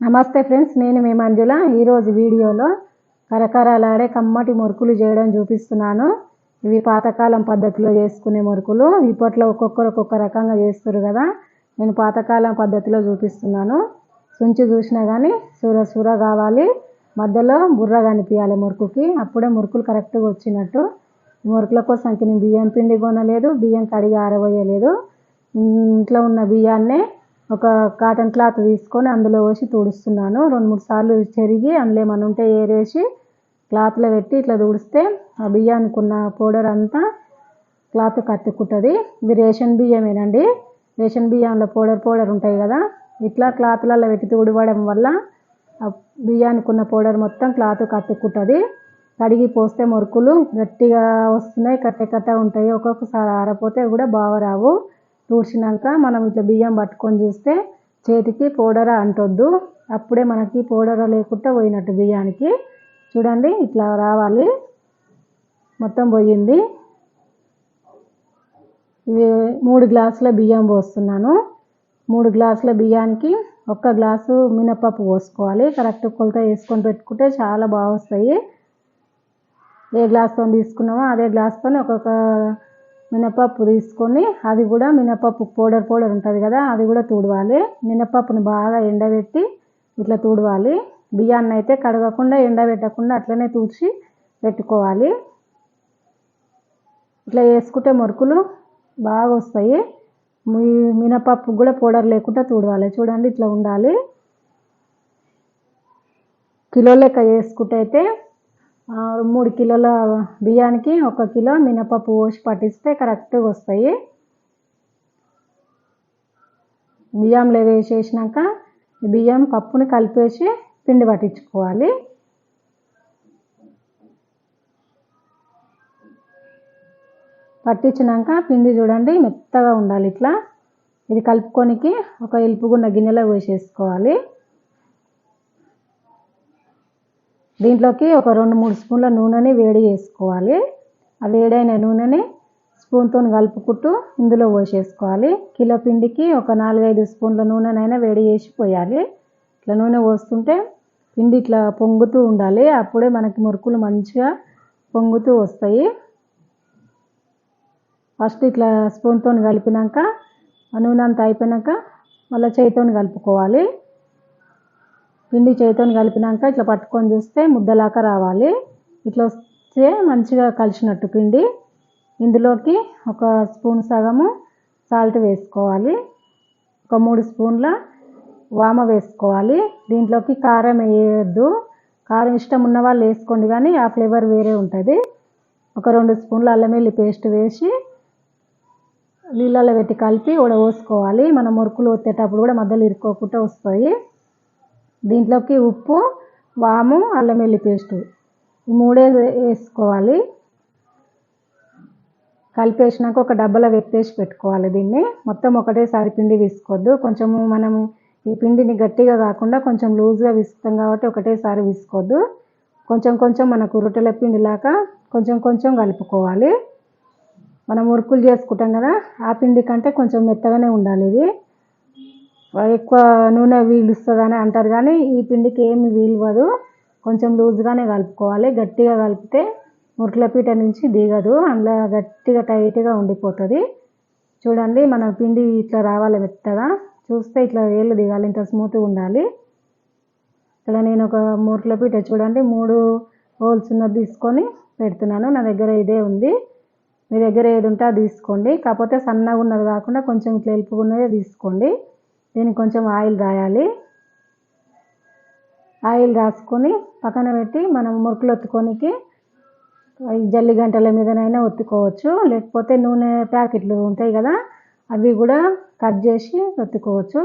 నమస్తే ఫ్రెండ్స్ నేను మీ మంజుల. ఈరోజు వీడియోలో కరకరలాడే కమ్మటి మురుకులు చేయడం చూపిస్తున్నాను. ఇవి పాతకాలం పద్ధతిలో చేసుకునే మురుకులు. ఇప్పట్లో ఒక్కొక్కరు ఒక్కొక్క రకంగా చేస్తారు కదా. నేను పాతకాలం పద్ధతిలో చూపిస్తున్నాను. సుంచి చూసినా కానీ సూర సూర కావాలి. మధ్యలో బుర్ర కనిపించాలి మురుకుకి. అప్పుడే మురుకులు కరెక్ట్గా వచ్చినట్టు. మురుకుల కోసం నేను బియ్యం పిండి కొనలేదు. బియ్యం కడిగి ఆరబోయలేదు. ఇంట్లో ఉన్న బియ్యాన్నే ఒక కాటన్ క్లాత్ తీసుకొని అందులో పోసి తుడుస్తున్నాను. రెండు మూడు సార్లు చెరిగి అందులో ఏమైనా ఉంటే ఏరేసి క్లాత్లో పెట్టి ఇట్లా తుడిస్తే ఆ బియ్యానికి ఉన్న పౌడర్ అంతా క్లాత్ కత్తుకుంటుంది ఇది రేషన్ బియ్యమేనండి. రేషన్ బియ్యంలో పౌడర్ పౌడర్ ఉంటాయి కదా. ఇట్లా క్లాత్లలో పెట్టి తుడవడం వల్ల ఆ బియ్యానికి ఉన్న పౌడర్ మొత్తం క్లాత్ కత్తుకుంటుంది కడిగి పోస్తే మురుకులు గట్టిగా వస్తున్నాయి కట్ట కట్ట ఉంటాయి. ఒక్కొక్కసారి ఆరపోతే కూడా బాగా రావు. తుడిచినాక మనం ఇట్లా బియ్యం పట్టుకొని చూస్తే చేతికి పౌడరా అంటొద్దు. అప్పుడే మనకి పౌడర లేకుండా పోయినట్టు బియ్యానికి. చూడండి ఇట్లా రావాలి. మొత్తం పోయింది. ఇవి మూడు గ్లాసుల బియ్యం పోస్తున్నాను. మూడు గ్లాసుల బియ్యానికి ఒక్క గ్లాసు మినపప్పు పోసుకోవాలి. కరెక్ట్ కొలత వేసుకొని పెట్టుకుంటే చాలా బాగా వస్తాయి ఏ గ్లాస్తో తీసుకున్నామో అదే గ్లాస్తో ఒక్కొక్క మినపప్పు తీసుకొని అది కూడా మినపప్పు పౌడర్ పౌడర్ ఉంటుంది కదా అది కూడా తుడవాలి. మినపప్పును బాగా ఎండబెట్టి ఇట్లా తుడవాలి. బియ్యాన్ని అయితే కడగకుండా ఎండబెట్టకుండా అట్లనే తుడిచి పెట్టుకోవాలి. ఇట్లా వేసుకుంటే మురుకులు బాగా వస్తాయి. మీ మినపప్పు కూడా పౌడర్ లేకుండా తుడవాలి. చూడండి ఇట్లా ఉండాలి. కిలో లెక్క వేసుకుంటే అయితే మూడు కిలోల బియ్యానికి ఒక కిలో మినపప్పు పోసి పట్టిస్తే కరెక్ట్గా వస్తాయి. బియ్యంలో వేసేసినాక బియ్యం పప్పుని కలిపేసి పిండి పట్టించుకోవాలి. పట్టించినాక పిండి చూడండి మెత్తగా ఉండాలి ఇట్లా. ఇది కలుపుకొనికి ఒక ఎలుపుగున్న గిన్నెలో వేసేసుకోవాలి. దీంట్లోకి ఒక రెండు మూడు స్పూన్ల నూనెని వేడి చేసుకోవాలి. ఆ వేడైన నూనెని స్పూన్తో కలుపుకుంటూ ఇందులో పోసేసుకోవాలి. కిలో పిండికి ఒక నాలుగైదు స్పూన్ల నూనెనైనా వేడి చేసి పోయాలి. ఇట్లా నూనె పోస్తుంటే పిండి ఇట్లా పొంగుతూ ఉండాలి. అప్పుడే మనకి మురుకులు మంచిగా పొంగుతూ వస్తాయి. ఫస్ట్ ఇట్లా స్పూన్తో కలిపినాక ఆ నూనె అంతా అయిపోయినాక మళ్ళీ చేయితో కలుపుకోవాలి. పిండి చేతితో కలిపినాక ఇట్లా పట్టుకొని చూస్తే ముద్దలాగా రావాలి. ఇట్లా వస్తే మంచిగా కలిసినట్టు పిండి. ఇందులోకి ఒక స్పూన్ సగము సాల్ట్ వేసుకోవాలి. ఒక మూడు స్పూన్ల వామ వేసుకోవాలి. దీంట్లోకి కారం వేయద్దు. కారం ఇష్టం ఉన్న వాళ్ళు వేసుకోండి కానీ ఆ ఫ్లేవర్ వేరే ఉంటుంది. ఒక రెండు స్పూన్ల అల్లం వెల్లి పేస్ట్ వేసి నీళ్ళలో పెట్టి కలిపి పోసుకోవాలి మనం మురుకులు వచ్చేటప్పుడు కూడా మధ్యలో ఇరుక్కోకుండా వస్తాయి. దీంట్లోకి ఉప్పు వాము అల్లం వెల్లి పేస్టు. ఈ మూడే వేసుకోవాలి. కలిపేసినాక ఒక డబ్బాలో వెప్పేసి పెట్టుకోవాలి దీన్ని. మొత్తం ఒకటేసారి పిండి విసుకోవద్దు. కొంచెము మనం ఈ పిండిని గట్టిగా కాకుండా కొంచెం లూజ్గా విసుకుతాం కాబట్టి ఒకటేసారి విసుకోవద్దు. కొంచెం కొంచెం మనకు రొట్టెల పిండిలాగా కొంచెం కొంచెం కలుపుకోవాలి. మనం ఉరుకులు చేసుకుంటాం కదా ఆ పిండి కంటే కొంచెం మెత్తగానే ఉండాలి ఇది. ఎక్కువ నూనె వీలుస్తుందని అంటారు కానీ ఈ పిండికి ఏమి వీలవదు కొంచెం లూజ్గానే కలుపుకోవాలి. గట్టిగా కలిపితే మురుకుల పీట నుంచి దిగదు. అందులో గట్టిగా టైట్గా ఉండిపోతుంది. చూడండి మన పిండి ఇట్లా రావాలి మెత్తగా. చూస్తే ఇట్లా వేళ్ళు దిగాలి ఇంత స్మూత్గా ఉండాలి. ఇక్కడ నేను ఒక మురుకుల పీట చూడండి మూడు హోల్స్ ఉన్నది తీసుకొని పెడుతున్నాను. నా దగ్గర ఇదే ఉంది. మీ దగ్గర ఏది ఉంటే అది తీసుకోండి. కాకపోతే సన్నగా ఉన్నది కాకుండా కొంచెం ఇట్లా ఎలుపుగా ఉన్నదే తీసుకోండి. దీనికి కొంచెం ఆయిల్ రాయాలి. ఆయిల్ రాసుకొని పక్కన పెట్టి మనం మురుకులు ఒత్తుకోనికి జల్లి గంటల మీదనైనా ఒత్తుకోవచ్చు. లేకపోతే నూనె ప్యాకెట్లు ఉంటాయి కదా అవి కూడా కట్ చేసి ఒత్తుకోవచ్చు.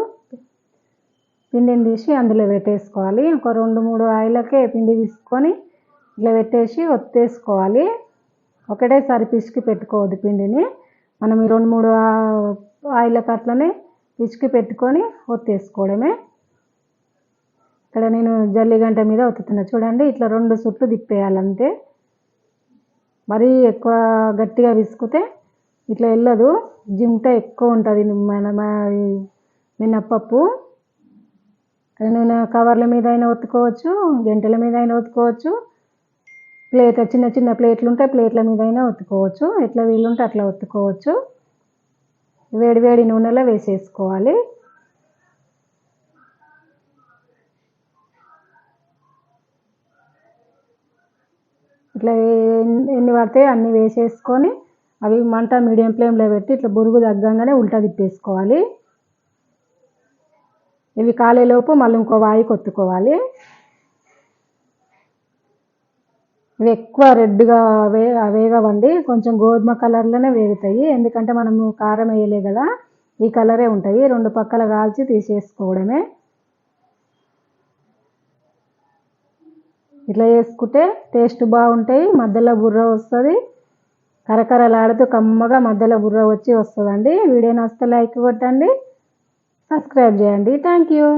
పిండిని తీసి అందులో పెట్టేసుకోవాలి. ఒక రెండు మూడు ఆయిలకే పిండి తీసుకొని ఇట్లా పెట్టేసి ఒత్తేసుకోవాలి. ఒకటేసారి పిసికి పెట్టుకోవద్దు పిండిని. మనం ఈ రెండు మూడు ఆయిలకి అట్లనే పిసికి పెట్టుకొని ఒత్తేసుకోవడమే. ఇక్కడ నేను జల్లి గంట మీద ఒత్తుతున్నా. చూడండి ఇట్లా రెండు సుట్లు తిప్పేయాలంతే. మరీ ఎక్కువ గట్టిగా విసుకుతే ఇట్లా వెళ్ళదు. జిమ్ట ఎక్కువ ఉంటుంది మన మినప్పప్పు. నేను కవర్ల మీద అయినా ఒత్తుకోవచ్చు గంటల మీద అయినా ఒత్తుకోవచ్చు. ప్లేట్ చిన్న చిన్న ప్లేట్లు ఉంటే ప్లేట్ల మీద అయినా ఒత్తుకోవచ్చు. ఎట్లా వీలుంటే అట్లా ఒత్తుకోవచ్చు. వేడి వేడి నూనెలో వేసేసుకోవాలి. ఇట్లా ఎన్ని- ఎన్ని పడితే అన్ని వేసేసుకొని అవి మంట మీడియం ఫ్లేమ్లో పెట్టి ఇట్లా బురుగు తగ్గంగానే ఉల్టా తిప్పేసుకోవాలి. ఇవి కాలేలోపు మళ్ళీ ఇంకో వాయి కొత్తుకోవాలి ఇవి ఎక్కువ రెడ్గా వే వేగవండి కొంచెం గోధుమ కలర్లోనే వేగుతాయి. ఎందుకంటే మనము కారం వేయలే కదా ఈ కలరే ఉంటాయి. రెండు పక్కల కాల్చి తీసేసుకోవడమే. ఇట్లా చేసుకుంటే టేస్ట్ బాగుంటాయి మధ్యలో బుర్ర వస్తుంది. కరకరలాడుతూ కమ్మగా మధ్యలో బుర్ర వచ్చి వస్తుందండి. వీడియో నచ్చితే లైక్ కొట్టండి సబ్స్క్రైబ్ చేయండి. Thank you.